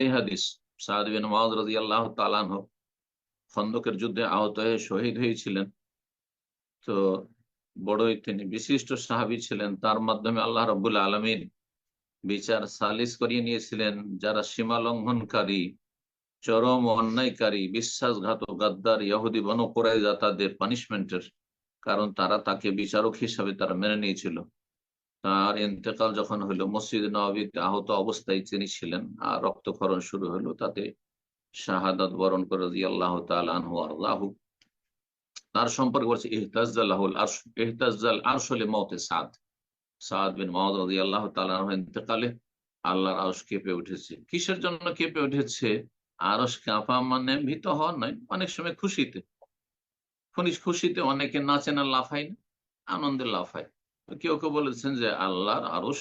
এই হাদিস। সাদ বিন রাদিয়াল্লাহু তাআলা আনহু খন্দকের যুদ্ধে আহত হয়ে শহীদ হয়েছিলেন। তো বড়ই তিনি বিশিষ্ট সাহাবী ছিলেন। তার মাধ্যমে আল্লাহ রব্বুল আলমিন বিচার সালিস করিয়ে নিয়েছিলেন। যারা সীমা লঙ্ঘনকারী, চরম অন্যায়কারী, বিশ্বাসঘাতক, গাদ্দার, ইহুদি, বন যা তাদের পানিশমেন্টের কারণ তারা তাকে বিচারক হিসাবে তারা মেনে নিয়েছিল। তার ইন্তেকাল যখন হলো মসজিদ নবীতে আহত অবস্থায় তিনি ছিলেন, আর রক্তক্ষরণ শুরু হলো তাতে শাহাদাত বরণ করে আল্লাহ তালু তার সম্পর্কে বলছে ইহতাজাল ইহতাজাল আরশলে মতে সাদ। সাদ বিন মহদ রাজি আল্লাহ তালাহ ইন্তেকালে আল্লাহর আরশ কেঁপে উঠেছে। কিসের জন্য কেঁপে উঠেছে? আরস কাঁপা মানে ভীত হওয়ার নয়, অনেক সময় খুশিতে। খুশিতে অনেকে নাচে না, লাফায় না, আনন্দে লাফায়। কেউ কেউ বলেছেন যে আল্লাহর আরস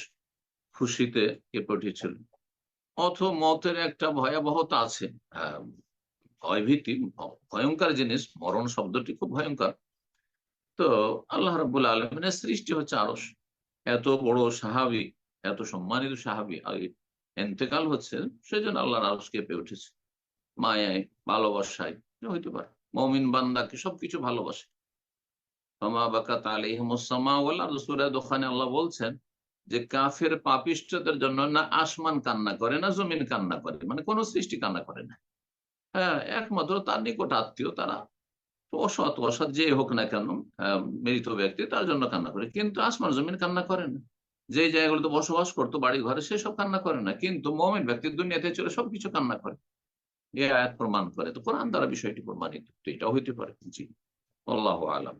খুশিতে কেঁপে উঠেছিল অথ মতের একটা ভয়াবহতা আছে। ভয়ভীতি, ভয়ঙ্কর জিনিস, মরণ শব্দটি খুব ভয়ঙ্কর। তো আল্লাহ রবুল্লা আলমিনের সৃষ্টি হচ্ছে আরস এত বড় সাহাবি, এত সম্মানিত সাহাবি এন্তেকাল হচ্ছে সেজন্য আল্লাহর আরস কেঁপে উঠেছে। মায়ায়, ভালোবাসায়, হইতে পারে। মমিন বান্দাকে সবকিছু ভালোবাসে। আল্লাহ বলছেন যে কাফের পাপিষ্টদের জন্য না আসমান কান্না করে, না জমিন কান্না করে মানে কোন সৃষ্টি কান্না করে না। হ্যাঁ একমাত্র তার নিকট আত্মীয়, তারা অসৎ অসৎ যে হোক না কেন মৃত ব্যক্তি তার জন্য কান্না করে, কিন্তু আসমান, জমিন কান্না করে না। যে জায়গাগুলোতে বসবাস করতো, বাড়ি ঘরে সেসব কান্না করে না, কিন্তু মমিন ব্যক্তি দুনিয়াতে চলে সবকিছু কান্না করে। এ আয়াত প্রমাণ করে। তো কোরআন দ্বারা বিষয়টি প্রমাণিত এটা হইতে পারে, জি। আল্লাহ আলম।